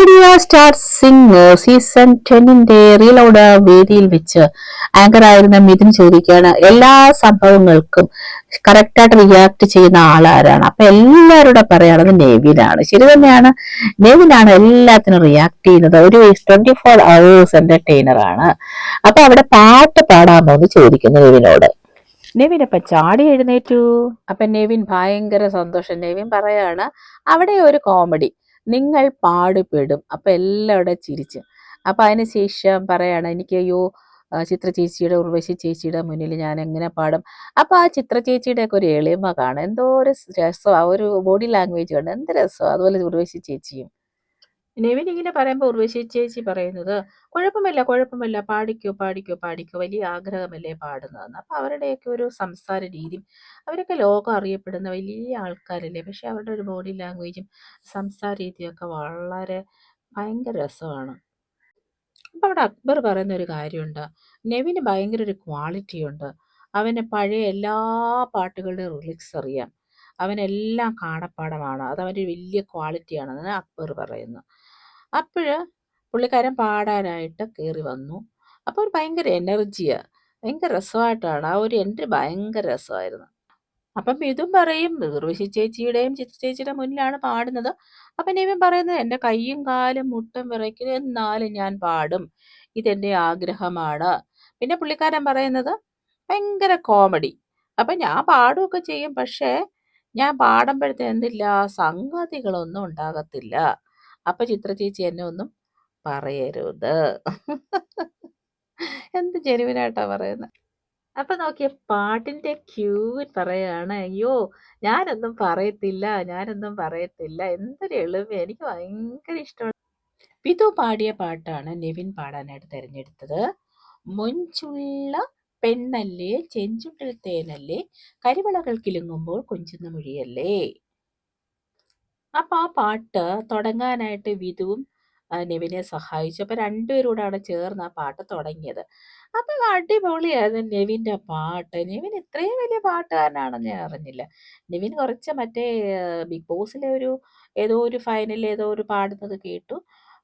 Idea star Singh season ടെന്നിന്റെ reload വേദിയിൽ വെച്ച് ആങ്കർ ആയിരുന്ന മിഥുൻ ചോദിക്കുകയാണ് എല്ലാ സംഭവങ്ങൾക്കും കറക്റ്റായിട്ട് റിയാക്ട് ചെയ്യുന്ന ആളാരാണ്? അപ്പൊ എല്ലാവരുടെ പറയുന്നത് നെവിനാണ്. ശരി തന്നെയാണ്. നെവിനാണ് എല്ലാത്തിനും റിയാക്ട് ചെയ്യുന്നത്. ഒരു ട്വന്റി ഫോർ അവേഴ്സ് എന്റർടൈനർ ആണ്. അപ്പൊ അവിടെ പാട്ട് പാടാമോ എന്ന് ചോദിക്കുന്നു നെവിനോട്. നെവിൻ അപ്പൊ ചാടി എഴുന്നേറ്റു. അപ്പൊ നെവിൻ ഭയങ്കര സന്തോഷം. നെവിൻ പറയാണ് അവിടെ ഒരു കോമഡി നിങ്ങൾ പാടുപെടും. അപ്പം എല്ലാവരുടെ ചിരിച്ച്. അപ്പം അതിന് ശേഷം പറയാണ് എനിക്ക് അയ്യോ ചിത്ര ചേച്ചിയുടെ ഉർവശി ചേച്ചിയുടെ മുന്നിൽ ഞാൻ എങ്ങനെ പാടും? അപ്പം ആ ചിത്ര ചേച്ചിയുടെ ഒക്കെ ഒരു എളിമ കാണാം. എന്തോ ഒരു രസമാണ് ഒരു ബോഡി ലാംഗ്വേജ് കാണും. എന്ത് രസമാണ് അതുപോലെ ഉർവശി ചേച്ചിയും. നെവിൻ ഇങ്ങനെ പറയുമ്പോൾ ഉർവശി ചേച്ചി പറയുന്നത് കുഴപ്പമില്ല കുഴപ്പമില്ല പാടിക്കോ പാടിക്കോ പാടിക്കോ വലിയ ആഗ്രഹമല്ലേ പാടുന്നതെന്ന്. അപ്പോൾ അവരുടെയൊക്കെ ഒരു സംസാര രീതി അവരൊക്കെ ലോകം അറിയപ്പെടുന്ന വലിയ ആൾക്കാരല്ലേ പക്ഷെ അവരുടെ ഒരു ബോഡി ലാംഗ്വേജും സംസാര രീതിയൊക്കെ വളരെ ഭയങ്കര രസമാണ്. അപ്പോൾ അവിടെ അക്ബർ പറയുന്ന ഒരു കാര്യമുണ്ട് നെവിന് ഭയങ്കര ഒരു ക്വാളിറ്റി ഉണ്ട് അവന് പഴയ എല്ലാ പാട്ടുകളുടെയും റിലിക്സ് അറിയാം അവനെല്ലാം കാണപ്പാടമാണ്. അത് അവന്റെ ക്വാളിറ്റി വലിയ ക്വാളിറ്റിയാണെന്ന് അക്ബർ പറയുന്നു. അപ്പോൾ പുള്ളിക്കാരൻ പാടാനായിട്ട് കയറി വന്നു. അപ്പോൾ ഒരു ഭയങ്കര എനർജിയാണ് ഭയങ്കര രസമായിട്ടാണ്. ആ ഒരു എൻട്രി ഭയങ്കര രസമായിരുന്നു. അപ്പം ഇതും പറയും ഋഷി ചേച്ചിയുടെയും ചിത്ര ചേച്ചിയുടെ മുന്നിലാണ് പാടുന്നത്. അപ്പം ഇവൻ പറയുന്നത് എന്റെ കൈയും കാലും മുട്ടും വിറയ്ക്കും എന്നാലും ഞാൻ പാടും. ഇതെന്റെ ആഗ്രഹമാണ്. പിന്നെ പുള്ളിക്കാരൻ പറയുന്നത് ഭയങ്കര കോമഡി അപ്പം ഞാൻ പാടുകയൊക്കെ ചെയ്യും പക്ഷേ ഞാൻ പാടുമ്പോഴത്തെ എന്തില്ല സംഗതികളൊന്നും ഉണ്ടാകത്തില്ല. അപ്പൊ ചിത്ര ചേച്ചി എന്നെ ഒന്നും പറയരുത്. എന്ത് ജെനുവിനായിട്ടാ പറയുന്നത് അപ്പൊ നോക്കിയ പാട്ടിന്റെ ക്യൂവിൽ പറയാണ് അയ്യോ ഞാനൊന്നും പറയത്തില്ല ഞാനൊന്നും പറയത്തില്ല. എന്തൊരു എളിമ എനിക്ക് ഭയങ്കര ഇഷ്ടമാണ്. പിതു പാടിയ പാട്ടാണ് നെവിൻ പാടാനായിട്ട് തിരഞ്ഞെടുത്തത്. മൊഞ്ചുള്ള പെണ്ണല്ലേ ചെഞ്ചുണ്ടിൽ തേനല്ലേ കരിവളകൾ കിലുങ്ങുമ്പോൾ കൊഞ്ചുന്ന മൊഴിയല്ലേ? അപ്പൊ ആ പാട്ട് തുടങ്ങാനായിട്ട് വിധുവും നെവിനെ സഹായിച്ചു. അപ്പൊ രണ്ടുപേരൂടാണ് ചേർന്ന് ആ പാട്ട് തുടങ്ങിയത്. അപ്പൊ അടിപൊളിയായിരുന്നു നെവിന്റെ പാട്ട്. നെവിൻ ഇത്രയും വലിയ പാട്ടുകാരനാണെന്ന് ഞാൻ അറിഞ്ഞില്ല. നെവിൻ കുറച്ച് മറ്റേ ബിഗ് ബോസിലെ ഒരു ഏതോ ഒരു ഫൈനലിൽ ഏതോ ഒരു പാടുന്നത് കേട്ടു.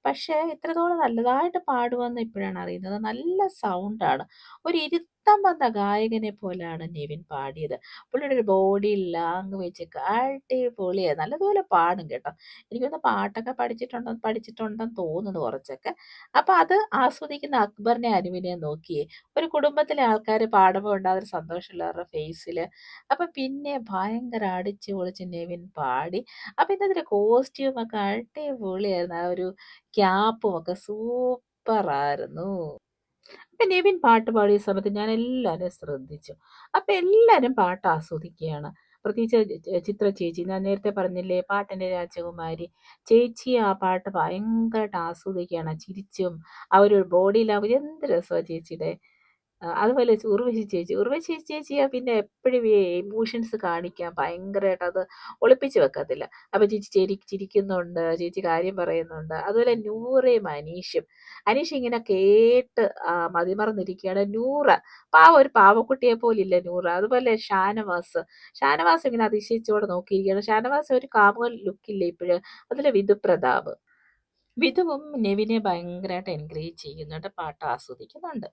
പക്ഷേ ഇത്രത്തോളം നല്ലതായിട്ട് പാടുമെന്ന് ഇപ്പോഴാണ് അറിയുന്നത്. നല്ല സൗണ്ടാണ്. ഒരു ഇരുത്തം വന്ന ഗായകനെ പോലെയാണ് നിവിൻ പാടിയത്. പുള്ളിയുടെ ഒരു ബോഡി ലാംഗ്വേജ് ഒക്കെ അടിപൊളിയാണ് നല്ലതുപോലെ പാടും കേട്ടോ. എനിക്കൊന്ന് പാട്ടൊക്കെ പഠിച്ചിട്ടുണ്ടെന്ന് പഠിച്ചിട്ടുണ്ടെന്ന് തോന്നുന്നു കുറച്ചൊക്കെ. അപ്പൊ അത് ആസ്വദിക്കുന്ന അക്ബറിനെ അനുവിനെ നോക്കിയേ. ഒരു കുടുംബത്തിലെ ആൾക്കാർ പാടുമ്പോൾ ഉണ്ടാകുന്ന സന്തോഷമുള്ളവരുടെ ഫേസിൽ അപ്പൊ പിന്നെ ഭയങ്കര അടിച്ചു പൊളിച്ച് നിവിൻ പാടി. അപ്പൊ ഇന്നത്തെ കോസ്റ്റ്യൂമൊക്കെ അട്ടി അടിപൊളിയായിരുന്നു. ആ ഒരു ക്യാപ്പും ഒക്കെ സൂപ്പർ ആയിരുന്നു. അപ്പൊ നിവിൻ പാട്ട് പാടിയ സമയത്ത് ഞാൻ എല്ലാവരും ശ്രദ്ധിച്ചു. അപ്പൊ എല്ലാവരും പാട്ട് ആസ്വദിക്കുകയാണ്. പ്രത്യേകിച്ച് ചിത്ര ചേച്ചി ഞാൻ നേരത്തെ പറഞ്ഞില്ലേ പാട്ടിന്റെ രാജകുമാരി. ചേച്ചി ആ പാട്ട് ഭയങ്കരമായിട്ട് ആസ്വദിക്കുകയാണ്. ചിരിച്ചും ആ ഒരു ബോഡി ലാംഗ്വേജ് എന്ത് രസമാണ് ചേച്ചിയുടെ. അതുപോലെ ഉർവശി ചേച്ചി. ഉർവശി ചേച്ചിയാ പിന്നെ എപ്പോഴും ഈ ഇമോഷൻസ് കാണിക്കാൻ ഭയങ്കരമായിട്ട് അത് ഒളിപ്പിച്ച് വെക്കത്തില്ല. അപ്പൊ ചേച്ചി ചിരി ചിരിക്കുന്നുണ്ട് ചേച്ചി കാര്യം പറയുന്നുണ്ട്. അതുപോലെ നൂറയും അനീഷും അനീഷ് ഇങ്ങനെ കേട്ട് മതിമറന്നിരിക്കുകയാണ്. നൂറ പാവ ഒരു പാവക്കുട്ടിയെ പോലില്ല നൂറ? അതുപോലെ ഷാനവാസ്. ഷാനവാസ് ഇങ്ങനെ അതിശയിച്ചോടെ നോക്കിയിരിക്കുകയാണ്. ഷാനവാസ് ഒരു കാമുകൻ ലുക്കില്ല ഇപ്പോഴ്? അതിലെ വിധുപ്രതാപ് വിധുവും നെവിനെ ഭയങ്കരമായിട്ട് എൻകറേജ് ചെയ്യുന്നുണ്ട് പാട്ട് ആസ്വദിക്കുന്നുണ്ട്.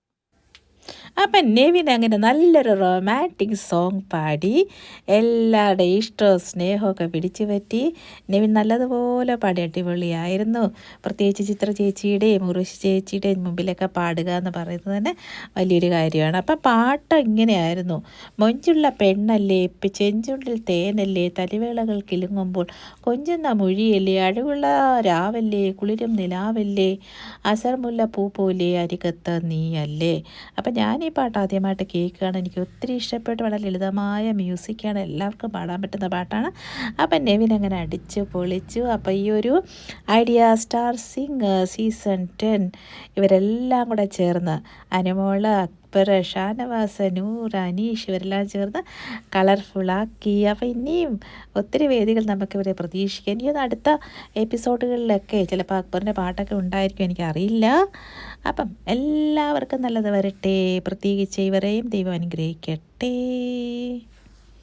അപ്പം നെവിൻ അങ്ങനെ നല്ലൊരു റൊമാന്റിക് സോങ് പാടി എല്ലാവരുടെയും ഇഷ്ടവും സ്നേഹമൊക്കെ പിടിച്ചു പറ്റി. നെവിൻ നല്ലതുപോലെ പാടി അടിപൊളിയായിരുന്നു. പ്രത്യേകിച്ച് ചിത്ര ചേച്ചിയുടെയും ഉറുഷി ചേച്ചിയുടെയും മുമ്പിലൊക്കെ പാടുക എന്ന് പറയുന്നത് തന്നെ വലിയൊരു കാര്യമാണ്. അപ്പം പാട്ട് ഇങ്ങനെയായിരുന്നു. മൊഞ്ചുള്ള പെണ്ണല്ലേ ചെഞ്ചുണ്ടിൽ തേനല്ലേ തലിവേളകൾ കിലുങ്ങുമ്പോൾ കൊഞ്ചുന്ന മൊഴിയല്ലേ അഴിവുള്ള രാവല്ലേ കുളിരും നിലാവല്ലേ അസർമുല്ല പൂ പോലെ അരികത്ത് നീയല്ലേ. അപ്പം ഈ പാട്ട് ആദ്യമായിട്ട് കേൾക്കുകയാണ്. എനിക്ക് ഒത്തിരി ഇഷ്ടപ്പെട്ട്. വളരെ ലളിതമായ മ്യൂസിക്കാണ്. എല്ലാവർക്കും പാടാൻ പറ്റുന്ന പാട്ടാണ്. അപ്പം നെവിൻ അങ്ങനെ അടിച്ചു പൊളിച്ചു. അപ്പോൾ ഈ ഒരു Idea Star Singer season ten ഇവരെല്ലാം കൂടെ ചേർന്ന് അനുമോൾ അക്ബർ ഷാനവാസ് നൂർ അനീഷ് ഇവരെല്ലാം ചേർന്ന് കളർഫുള്ളാക്കി അപ്പോൾ ഇനിയും ഒത്തിരി വേദികൾ നമുക്ക് ഇവരെ പ്രതീക്ഷിക്കാം. ഇനി ഒന്ന് അടുത്ത എപ്പിസോഡുകളിലൊക്കെ ചിലപ്പോൾ അക്ബറിന്റെ പാട്ടൊക്കെ ഉണ്ടായിരിക്കും എനിക്കറിയില്ല. അപ്പം എല്ലാവർക്കും നല്ലത് വരട്ടെ. പ്രത്യേകിച്ച് ഇവരെയും ദൈവം അനുഗ്രഹിക്കട്ടെ.